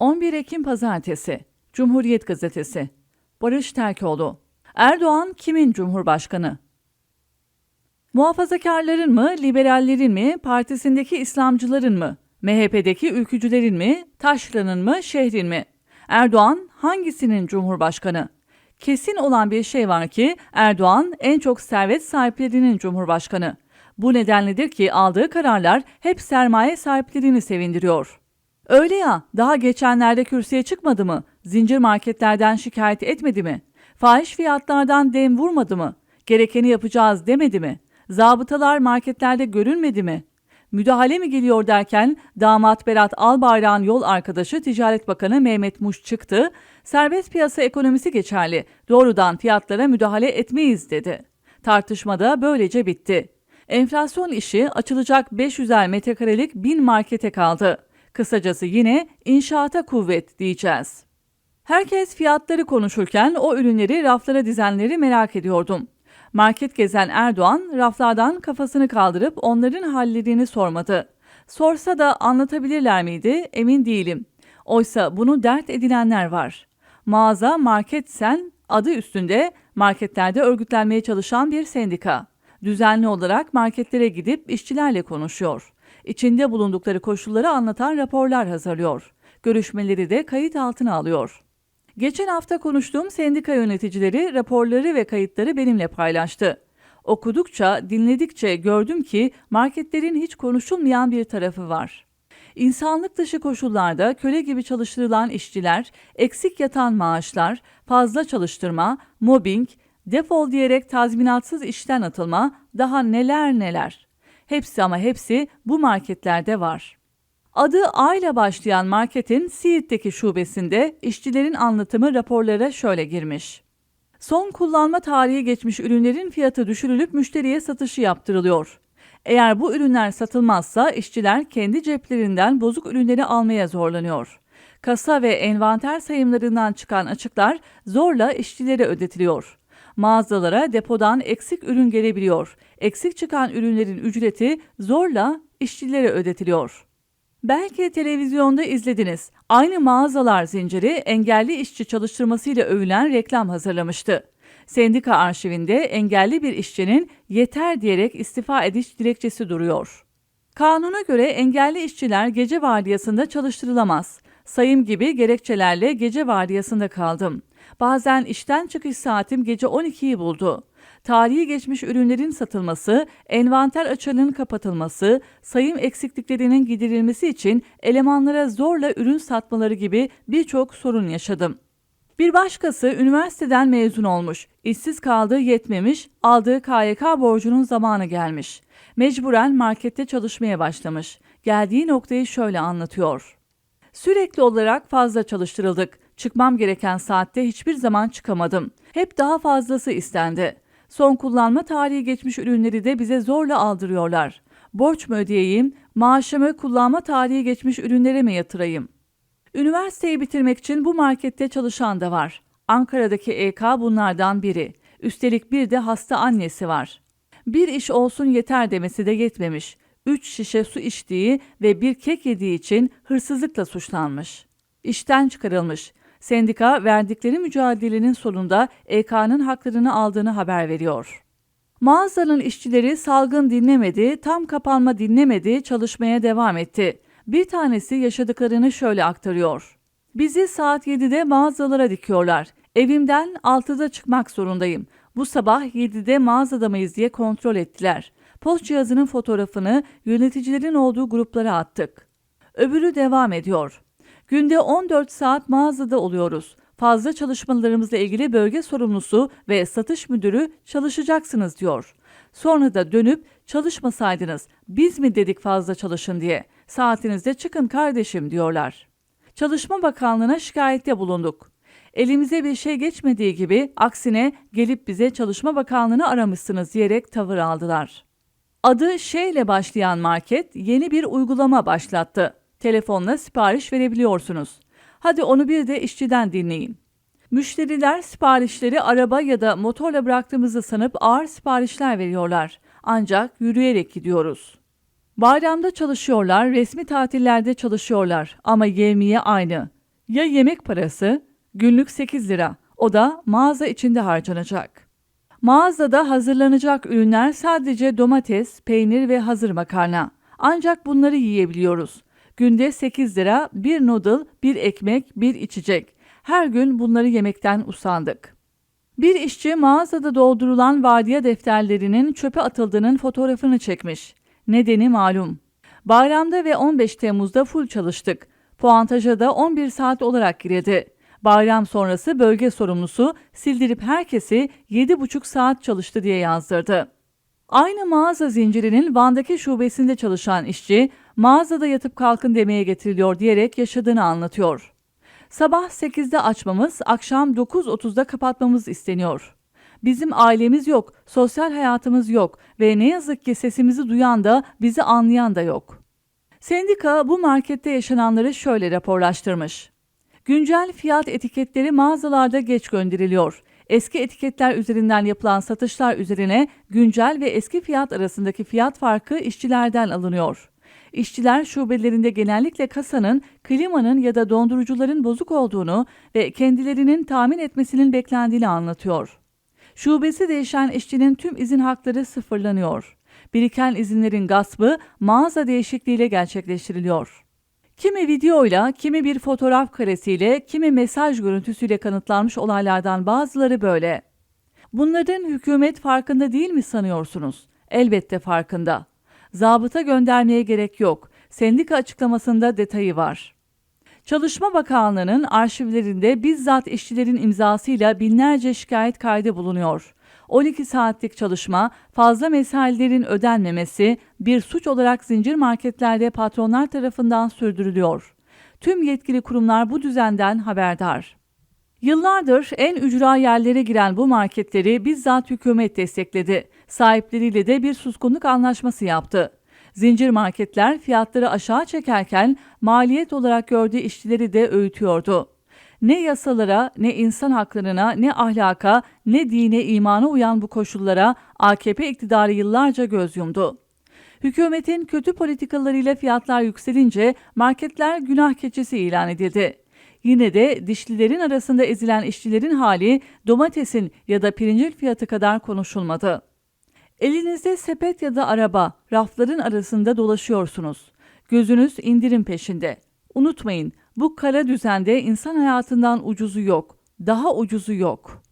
11 Ekim Pazartesi Cumhuriyet Gazetesi Barış Terkoğlu Erdoğan kimin Cumhurbaşkanı? Muhafazakarların mı, liberallerin mi, partisindeki İslamcıların mı, MHP'deki ülkücülerin mi, taşranın mı, şehrin mi? Erdoğan hangisinin Cumhurbaşkanı? Kesin olan bir şey var ki Erdoğan en çok servet sahiplerinin Cumhurbaşkanı. Bu nedenledir ki aldığı kararlar hep sermaye sahiplerini sevindiriyor. Öyle ya, daha geçenlerde kürsüye çıkmadı mı? Zincir marketlerden şikayet etmedi mi? Fahiş fiyatlardan dem vurmadı mı? Gerekeni yapacağız demedi mi? Zabıtalar marketlerde görünmedi mi? Müdahale mi geliyor derken damat Berat Albayrak'ın yol arkadaşı Ticaret Bakanı Mehmet Muş çıktı. Serbest piyasa ekonomisi geçerli. Doğrudan fiyatlara müdahale etmeyiz dedi. Tartışmada böylece bitti. Enflasyon işi açılacak 500'er metrekarelik bin markete kaldı. Kısacası yine inşaata kuvvet diyeceğiz. Herkes fiyatları konuşurken o ürünleri raflara dizenleri merak ediyordum. Market gezen Erdoğan raflardan kafasını kaldırıp onların hallerini sormadı. Sorsa da anlatabilirler miydi emin değilim. Oysa bunu dert edinenler var. Mağaza market sen adı üstünde marketlerde örgütlenmeye çalışan bir sendika. Düzenli olarak marketlere gidip işçilerle konuşuyor. İçinde bulundukları koşulları anlatan raporlar hazırlıyor. Görüşmeleri de kayıt altına alıyor. Geçen hafta konuştuğum sendika yöneticileri raporları ve kayıtları benimle paylaştı. Okudukça, dinledikçe gördüm ki marketlerin hiç konuşulmayan bir tarafı var. İnsanlık dışı koşullarda köle gibi çalıştırılan işçiler, eksik yatan maaşlar, fazla çalıştırma, mobbing, defol diyerek tazminatsız işten atılma, daha neler neler. Hepsi ama hepsi bu marketlerde var. Adı A ile başlayan marketin Siirt'teki şubesinde işçilerin anlatımı raporlara şöyle girmiş. Son kullanma tarihi geçmiş ürünlerin fiyatı düşürülüp müşteriye satışı yaptırılıyor. Eğer bu ürünler satılmazsa işçiler kendi ceplerinden bozuk ürünleri almaya zorlanıyor. Kasa ve envanter sayımlarından çıkan açıklar zorla işçilere ödetiliyor. Mağazalara depodan eksik ürün gelebiliyor. Eksik çıkan ürünlerin ücreti zorla işçilere ödetiliyor. Belki televizyonda izlediniz. Aynı mağazalar zinciri engelli işçi çalıştırmasıyla övülen reklam hazırlamıştı. Sendika arşivinde engelli bir işçinin yeter diyerek istifa ediş dilekçesi duruyor. Kanuna göre engelli işçiler gece vardiyasında çalıştırılamaz. Sayım gibi gerekçelerle gece vardiyasında kaldım. Bazen işten çıkış saatim gece 12'yi buldu tarihi geçmiş ürünlerin satılması, envanter açığının kapatılması, sayım eksikliklerinin giderilmesi için elemanlara zorla ürün satmaları gibi birçok sorun yaşadım. Bir başkası üniversiteden mezun olmuş, işsiz kaldığı yetmemiş, aldığı KYK borcunun zamanı gelmiş. Mecburen markette çalışmaya başlamış. Geldiği noktayı şöyle anlatıyor. Sürekli olarak fazla çalıştırıldık. Çıkmam gereken saatte hiçbir zaman çıkamadım. Hep daha fazlası istendi. Son kullanma tarihi geçmiş ürünleri de bize zorla aldırıyorlar. Borç mu ödeyeyim, maaşımı kullanma tarihi geçmiş ürünlere mi yatırayım? Üniversiteyi bitirmek için bu markette çalışan da var. Ankara'daki EK bunlardan biri. Üstelik bir de hasta annesi var. Bir iş olsun yeter demesi de yetmemiş. Üç şişe su içtiği ve bir kek yediği için hırsızlıkla suçlanmış. İşten çıkarılmış. Sendika verdikleri mücadelenin sonunda EK'nın haklarını aldığını haber veriyor. Mağazanın işçileri salgın dinlemedi, tam kapanma dinlemedi, çalışmaya devam etti. Bir tanesi yaşadıklarını şöyle aktarıyor. Bizi saat 7'de mağazalara dikiyorlar. Evimden 6'da çıkmak zorundayım. Bu sabah 7'de mağazada mıyız diye kontrol ettiler. Post cihazının fotoğrafını yöneticilerin olduğu gruplara attık. Öbürü devam ediyor. Günde 14 saat mağazada oluyoruz. Fazla çalışmalarımızla ilgili bölge sorumlusu ve satış müdürü çalışacaksınız diyor. Sonra da dönüp çalışmasaydınız biz mi dedik fazla çalışın diye. Saatinizde çıkın kardeşim diyorlar. Çalışma Bakanlığı'na şikayette bulunduk. Elimize bir şey geçmediği gibi aksine gelip bize Çalışma Bakanlığı'nı aramışsınız diyerek tavır aldılar. Adı Ş ile başlayan market yeni bir uygulama başlattı. Telefonla sipariş verebiliyorsunuz. Hadi onu bir de işçiden dinleyin. Müşteriler siparişleri araba ya da motorla bıraktığımızı sanıp ağır siparişler veriyorlar. Ancak yürüyerek gidiyoruz. Bayramda çalışıyorlar, resmi tatillerde çalışıyorlar ama yevmiye aynı. Ya yemek parası, günlük 8 lira. O da mağaza içinde harcanacak. Mağazada hazırlanacak ürünler sadece domates, peynir ve hazır makarna. Ancak bunları yiyebiliyoruz. Günde 8 lira, bir noodle, bir ekmek, bir içecek. Her gün bunları yemekten usandık. Bir işçi mağazada doldurulan vardiya defterlerinin çöpe atıldığının fotoğrafını çekmiş. Nedeni malum. Bayramda ve 15 Temmuz'da full çalıştık. Puantaja da 11 saat olarak girildi. Bayram sonrası bölge sorumlusu sildirip herkesi 7,5 saat çalıştı diye yazdırdı. Aynı mağaza zincirinin Van'daki şubesinde çalışan işçi, mağazada yatıp kalkın demeye getiriliyor diyerek yaşadığını anlatıyor. Sabah 8'de açmamız, akşam 9.30'da kapatmamız isteniyor. Bizim ailemiz yok, sosyal hayatımız yok ve ne yazık ki sesimizi duyan da bizi anlayan da yok. Sendika bu markette yaşananları şöyle raporlaştırmış. Güncel fiyat etiketleri mağazalarda geç gönderiliyor. Eski etiketler üzerinden yapılan satışlar üzerine güncel ve eski fiyat arasındaki fiyat farkı işçilerden alınıyor. İşçiler şubelerinde genellikle kasanın, klimanın ya da dondurucuların bozuk olduğunu ve kendilerinin tahmin etmesinin beklendiğini anlatıyor. Şubesi değişen işçinin tüm izin hakları sıfırlanıyor. Biriken izinlerin gaspı mağaza değişikliğiyle gerçekleştiriliyor. Kimi videoyla, kimi bir fotoğraf karesiyle, kimi mesaj görüntüsüyle kanıtlanmış olaylardan bazıları böyle. Bunların hükümet farkında değil mi sanıyorsunuz? Elbette farkında. Zabıta göndermeye gerek yok. Sendika açıklamasında detayı var. Çalışma Bakanlığı'nın arşivlerinde bizzat işçilerin imzasıyla binlerce şikayet kaydı bulunuyor. 12 saatlik çalışma, fazla mesailerin ödenmemesi bir suç olarak zincir marketlerde patronlar tarafından sürdürülüyor. Tüm yetkili kurumlar bu düzenden haberdar. Yıllardır en ücra yerlere giren bu marketleri bizzat hükümet destekledi. Sahipleriyle de bir suskunluk anlaşması yaptı. Zincir marketler fiyatları aşağı çekerken maliyet olarak gördüğü işçileri de öğütüyordu. Ne yasalara, ne insan haklarına, ne ahlaka, ne dine, imana uyan bu koşullara AKP iktidarı yıllarca göz yumdu. Hükümetin kötü politikalarıyla fiyatlar yükselince marketler günah keçisi ilan edildi. Yine de dişlilerin arasında ezilen işçilerin hali domatesin ya da pirincin fiyatı kadar konuşulmadı. Elinizde sepet ya da araba, rafların arasında dolaşıyorsunuz. Gözünüz indirim peşinde. Unutmayın, bu kara düzende insan hayatından ucuzu yok. Daha ucuzu yok.